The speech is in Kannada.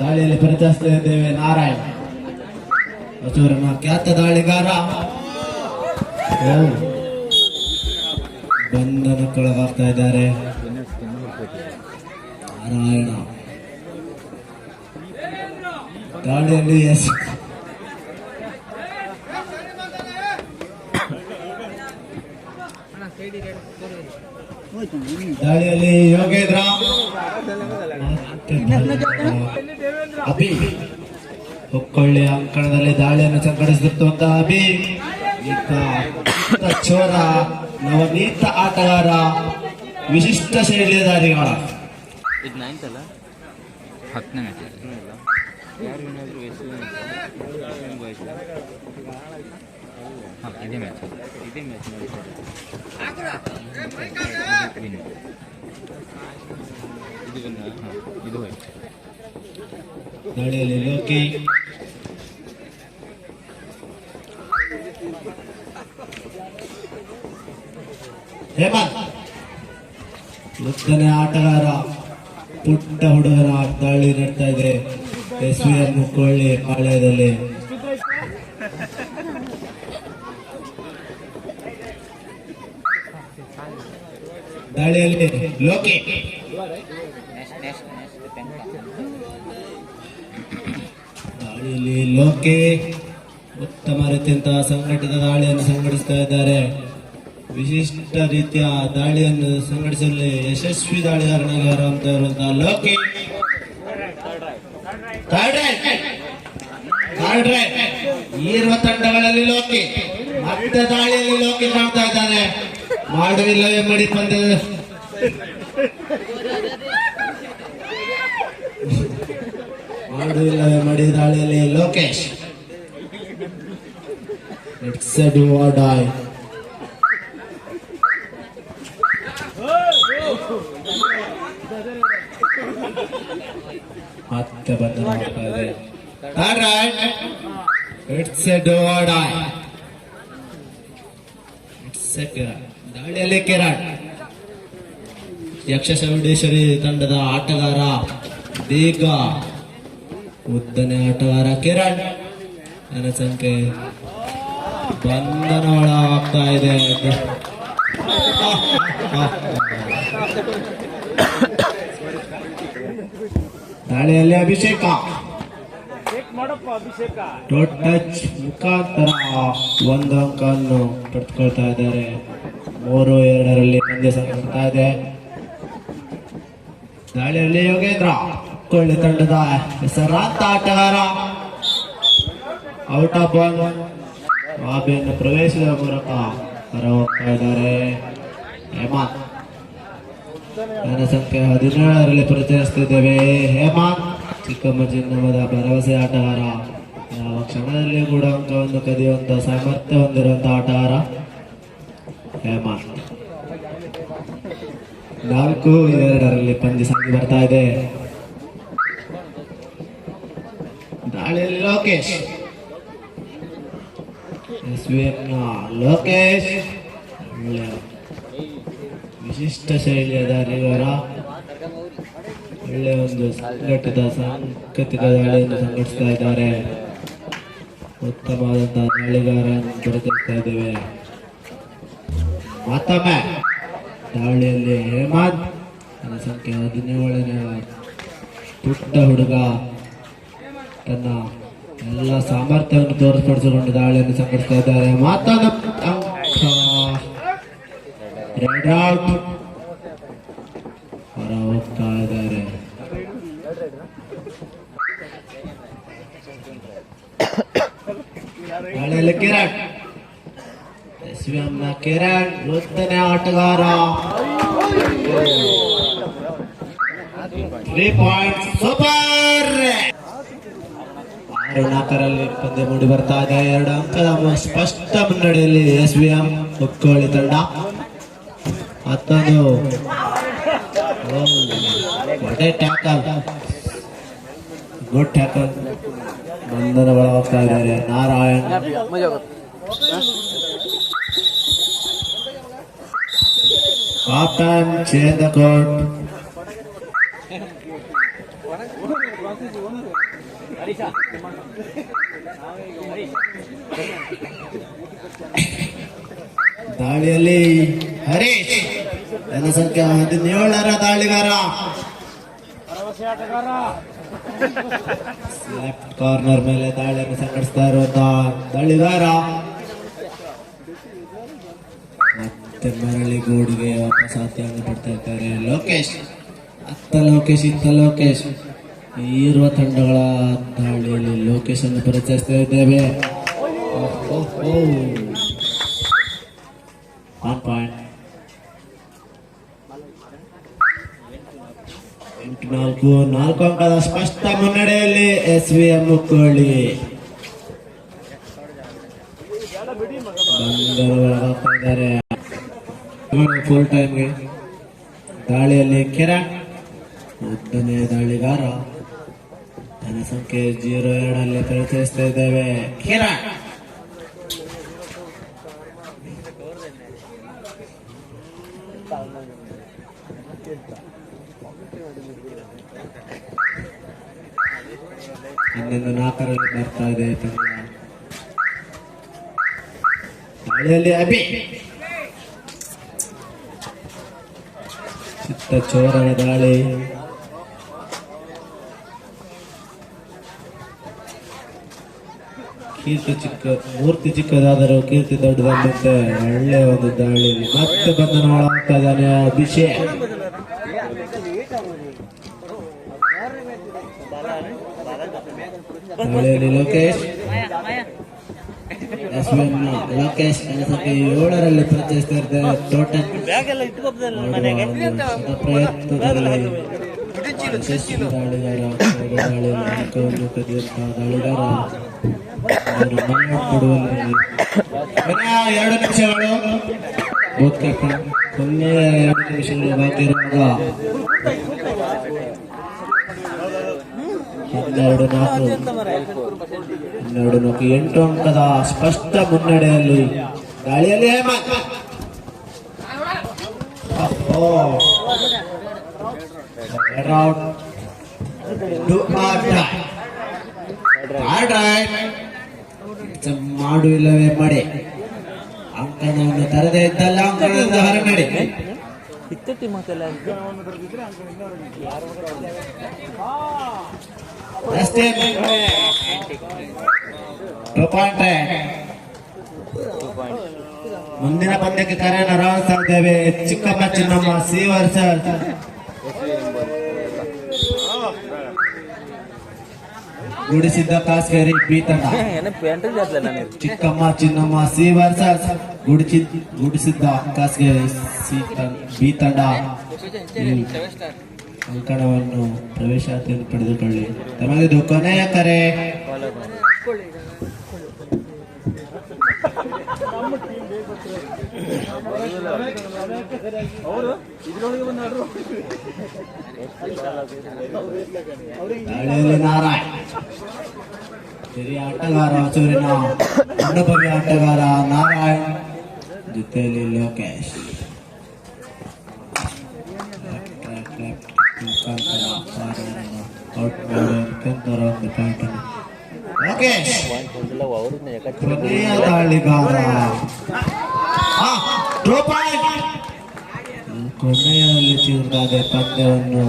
ದಾಳಿಯಲ್ಲಿ ಪರಿಚಯಿಸ್ತಾ ಇದ್ದೇವೆ ನಾರಾಯಣ್. ಹೊಸೂರಿನ ಖ್ಯಾತ ದಾಳಿಗಾರ. ಬಂಧನ ಬಂಧನಕ್ಕೊಳಗಾಗ್ತಾ ಇದ್ದಾರೆ. ನಾರಾಯಣ. ದಾಳಿಯಲ್ಲಿ ಎಸ್. ದಾಳಿಯಲ್ಲಿ ಯೋಗೇಂದ್ರ. ಅಭಿ. ಹೊಕ್ಕೊಳ್ಳಿ ಅಂಕಣದಲ್ಲಿ ದಾಳಿಯನ್ನು ಸಂಘಟಿಸುತ್ತಿರುವಂತಹ ಅಭಿ. ಚೋರ ನವನೀತ ಆಟಗಾರ ವಿಶಿಷ್ಟ ಶೈಲಿಯ ದಾರಿಗಾರ ಇದು ನೈನ್ತ್ ತಲ್ಲ ಹತ್ತನೇ ಇದೇ ಮ್ಯಾಚ್ ಇದೇ ಮ್ಯಾಚ್ ಇದು ಇದು ದಾಳಿಯಲ್ಲಿ ಲೋಕಿ ಹೇಮಂತ್ ಆಟಗಾರ, ಪುಟ್ಟ ಹುಡುಗರ ದಾಳಿ ನಡ್ತಾ ಇದೆ. ಎಸ್ ವಿ ಎಂ ಮುಕ್ಕೊಳ್ಳಿ ಪಾಳ್ಯದಲ್ಲಿ. ದಾಳಿಯಲ್ಲಿ ಲೋಕಿ. ದಾಳಿಯಲ್ಲಿ ಲೋಕೆ ಉತ್ತಮ ರೀತಿಯಂತಹ ಸಂಘಟಿತ ದಾಳಿಯನ್ನು ಸಂಘಟಿಸ್ತಾ ಇದ್ದಾರೆ. ವಿಶಿಷ್ಟ ರೀತಿಯ ದಾಳಿಯನ್ನು ಸಂಘಟಿಸಲು ಯಶಸ್ವಿ ದಾಳಿಗಾರನಾಗಿ ಅಂತ ಇರುವಂತಹ ಲೋಕೆ ಇರುವ ತಂಡಗಳಲ್ಲಿ ಲೋಕಿ, ಮತ್ತೆ ದಾಳಿಯಲ್ಲಿ ಲೋಕಿ ಕಾಣ್ತಾ ಇದ್ದಾನೆ ಮಾಡುವಿಲ್ಲವೇ ಮಡಿ ಪಂದ್ಯ ಮಾಡುವಿಲ್ಲವೇ ಮಡಿ ದಾಳಿಯಲ್ಲಿ Lokesh. It's a do or die ಮತ್ತೆ ಬಂದು it's a do die it's a Kirat ದಾಳಿಯಲ್ಲಿ ಕಿರಾಟ್ ಯಕ್ಷ ಚೌಡೇಶ್ವರಿ ತಂಡದ ಆಟಗಾರ ಬೇಗ ಉದ್ದನೆ ಆಟಗಾರ ಕಿರಣ್. ನನ್ನ ಸಂಖ್ಯೆ ಬಂಧನ ಒಳಗಾಗ್ತಾ ಇದೆ. ನಾಳೆಯಲ್ಲಿ ಅಭಿಷೇಕ. ಟಚ್ ಮುಖಾಂತರ ಒಂದು ಅಂಕವನ್ನು ಪಡೆದುಕೊಳ್ತಾ ಇದ್ದಾರೆ. ಮೂರು, ಎರಡರಲ್ಲಿ ಪಂದ್ಯ ಸಂಘಟಿಸ್ತಾ ಇದೆ. ದಾಳಿಯಲ್ಲಿ ಯೋಗೇಂದ್ರ. ಕೊಳ್ಳಿ ತಂಡದ ಹೆಸರಾಂತ ಆಟಗಾರ. ಔಟ್ ಆಫ್ ಬಾಲ್ ಬಾಬಿಯನ್ನು ಪ್ರವೇಶಿಸುವ ಮೂಲಕ ಹೊರ ಹೋಗ್ತಾ ಇದ್ದಾರೆ. ಹೇಮಂತ್. ಜನಸಂಖ್ಯೆ ಸಂಖ್ಯೆ ಹದಿನೇಳರಲ್ಲಿ ಪರಿಚಯಿಸುತ್ತಿದ್ದೇವೆ ಹೇಮಂತ್ ಚಿಕ್ಕಮ್ಮಜಿನ್ನಮದ ಭರವಸೆ ಆಟಗಾರ. ಯಾವ ಕ್ಷಣದಲ್ಲಿ ಕೂಡ ಅಂಕವನ್ನು ಕದಿಯುವಂತ ಸಾಮರ್ಥ್ಯ ಹೊಂದಿರುವಂತಹ ಆಟಗಾರ ಹೇಮಂತ್. ನಾಲ್ಕು ಎರಡರಲ್ಲಿ ಪಂದ್ಯ ಸಾಗಿ ಬರ್ತಾ ಇದೆ. ದಾಳಿಯಲ್ಲಿ ಲೋಕೇಶ್. ಲೋಕೇಶ್. ವಿಶಿಷ್ಟ ಶೈಲಿಯ ದಾಳಿಗಾರ ಒಳ್ಳೆಯ ಒಂದು ಸಂಘಟಿತ ಸಾಂಕೇತಿಕ ದಾಳಿಯನ್ನು ಸಂಘಟಿಸ್ತಾ ಇದ್ದಾರೆ. ಉತ್ತಮವಾದಂತಹ ದಾಳಿಗಾರನ್ನು ಬರೆದಿರ್ತಾ ಇದ್ದೇವೆ. ಮತ್ತೊಮ್ಮೆ ದಾಳಿಯಲ್ಲಿ ಹೇಮಂತ್. ಸಂಖ್ಯೆ ಹದಿನೇಳನೇ ಪುಟ್ಟ ಹುಡುಗ. ತನ್ನ ಎಲ್ಲ ಸಾಮರ್ಥ್ಯವನ್ನು ತೋರ್ಪಡಿಸಿಕೊಂಡು ದಾಳಿಯನ್ನು ಸಂಘಟಿಸ್ತಾ ಇದ್ದಾರೆ. ಅಂಕ ರೆಡ್ ಹೊರ ಹೋಗ್ತಾ ಇದ್ದಾರೆ. ದಾಳಿಯಲ್ಲಿ ಕಿರಣ್ ಎಸ್ ವಿ ಎಂನ ಕಿರಣ್ ಉತ್ತನೇ ಆಟಗಾರ. ತ್ರೀ ಪಾಯಿಂಟ್ ಸೂಪರ್ ಆರು ನಾಲ್ಕರಲ್ಲಿ ಪಂದ್ಯ ಮೂಡಿ ಬರ್ತಾ ಇದೆ. ಎರಡು ಅಂಕದ ಸ್ಪಷ್ಟ ಮುನ್ನಡೆಯಲ್ಲಿ ಎಸ್ ವಿ ಎಂ ಹುಕ್ಕೋಳಿ ತಂಡ ಗುಡ್ ಬಂಧನ ಒಳಗೋಗ್ತಾ ಇದ್ದಾರೆ. Narayan. Half time change the court ದಾಳಿಯಲ್ಲಿ ಹರೀಶ್ ಜನಸಂಖ್ಯೆ ಹದಿನೇಳರ ದಾಳಿಗಾರ. ಲೆಫ್ಟ್ ಕಾರ್ನರ್ ಮೇಲೆ ದಾಳಿಯನ್ನು ಸಂಘಟಿಸ್ತಾ ಇರುವಂತಹ ದಾಳಿಗಾರ. ಮತ್ತೆ ಮರಳಿ ಗೋಡಿಗೆ ವಾಪಸ್ ಆತಿಯನ್ನು ಪಡ್ತಾ ಇದ್ದಾರೆ ಲೋಕೇಶ್. ಅತ್ತ ಲೋಕೇಶ್, ಇತ್ತ ಲೋಕೇಶ್. ಇರುವ ತಂಡಗಳ ದಾಳಿಯಲ್ಲಿ ಲೋಕೇಶ್ ಅನ್ನು ಪರಿಚಯಿಸ್ತಾ ಇದ್ದೇವೆ. ಎಂಟು, ನಾಲ್ಕು ನಾಲ್ಕು ಅಂಕದ ಸ್ಪಷ್ಟ ಮುನ್ನಡೆಯಲ್ಲಿ ಎಸ್ ವಿ ಎಂ ಇದ್ದಾರೆ. ಫುಲ್ ಟೈಮ್ಗೆ ದಾಳಿಯಲ್ಲಿ ಕಿರಣ್ ಉದ್ದನೆಯ ದಾಳಿಗಾರ. ಜನಸಂಖ್ಯೆ ಜೀರೋ ಎರಡಲ್ಲಿ ಪರಿಚಯಿಸ್ತಾ ಇದ್ದೇವೆ. ಇನ್ನೊಂದು ನಾಲ್ಕರಲ್ಲಿ ಬರ್ತಾ ಇದೆ ತಂಡ. ದಾಳಿಯಲ್ಲಿ ಅಭಿ! ಚಿತ್ತ ಚೋರನ ದಾಳಿ. ಕೀರ್ತಿ ಚಿಕ್ಕ ಮೂರ್ತಿ ಚಿಕ್ಕದಾದರೂ ಕೀರ್ತಿ ದೊಡ್ಡದಂತೆ ಒಳ್ಳೆಯ ಒಂದು ದಾಳಿ. ಮತ್ತೆ ಬಂಧನ ಒಳಗಾಗ್ತಾ ಇದ್ದಾನೆ ಅಭಿಷೇಕ್. ದಾಳಿಯಲ್ಲಿ ಲೋಕೇಶ್. ಲೋಕೇಶ್ ಏಳರಲ್ಲಿ ಪರಿಚಯಿಸ್ತಾ ಇದ್ದಾರೆ ಟೋಟಲ್ ಪ್ರಯತ್ನದಲ್ಲಿ ಯಶಸ್ವಿ ದಾಳಿಗಾರ ಕದಿಯುವಂತಹ ದಾಳಿಗಾರ. ಎರಡು ನಿಮಿಷಗಳು. ಸೊನ್ನೆ ಎರಡು ನಿಮಿಷಗಳು ಬಾಕಿ ಇರುವಾಗ. ಹನ್ನೆರಡು ನಾಲ್ಕು. ಹನ್ನೆರಡು ನಾಲ್ಕು, ಎಂಟು ಅಂಕದ ಸ್ಪಷ್ಟ ಮುನ್ನಡೆಯಲ್ಲಿ ಗಾಳಿಯಲ್ಲಿ ಹೇಮಂತ್. ಮಾಡು ಇಲ್ಲವೇ ಮಾಡಿ. ಅಂಕಣವನ್ನು ತರದೇ ಇದ್ದಲ್ಲ ಅಂಕಣದಿಂದ ಹೊರಗಡೆ. ಅಷ್ಟೇ ಪಾಯಿಂಟ್ ಮುಂದಿನ ಪಂದ್ಯಕ್ಕೆ ಕರೆಯನ್ನು ರವಾನಿಸ್ತಾ ಇದ್ದೇವೆ ಚಿಕ್ಕಮ್ಮ ಚಿನ್ನಮ್ಮ ಸಿ ವರ್ಸಸ್ ಗುಡಿಸಿದ್ದ ಕಾಸ್ಕರಿ ಪೀತನ ಚಿಕ್ಕಮ್ಮ ಚಿನ್ನಮ್ಮ ಸಿ ವರ್ಸಸ್ ಗುಡಿಸಿ ಗುಡಿಸಿದ್ದ ಕಾಸ್ಕರಿ ಸಿ ತಂ- ಬಿ ತಂಡ ಈ ಅಂಕಣವನ್ನು ಪ್ರವೇಶಾತಿಯನ್ನು ಪಡೆದುಕೊಳ್ಳಿ. ತಮಗಿದು ಕೊನೆಯ ಕರೆ. ಹಿರಿಯ ಆಟಗಾರ ಹೊಸೂರಿನ ಅನುಭವಿ ಆಟಗಾರ ನಾರಾಯಣ್ ಜೊತೆಯಲ್ಲಿ ಲೋಕೇಶ್ ಲೆಫ್ಟ್, ಲೆಫ್ಟ್, ಲೆಫ್ಟ್ ಮುಖಾಂತರ ಬಾಲನ್ನು ಔಟ್ ಮಾಡಿ ಕೆಂದರ ಒಂದು ಪಾಯಿಂಟ್ ಕೊನೆಯಲ್ಲಿ ಚಿಗುರಾದ ಪಂದ್ಯವನ್ನು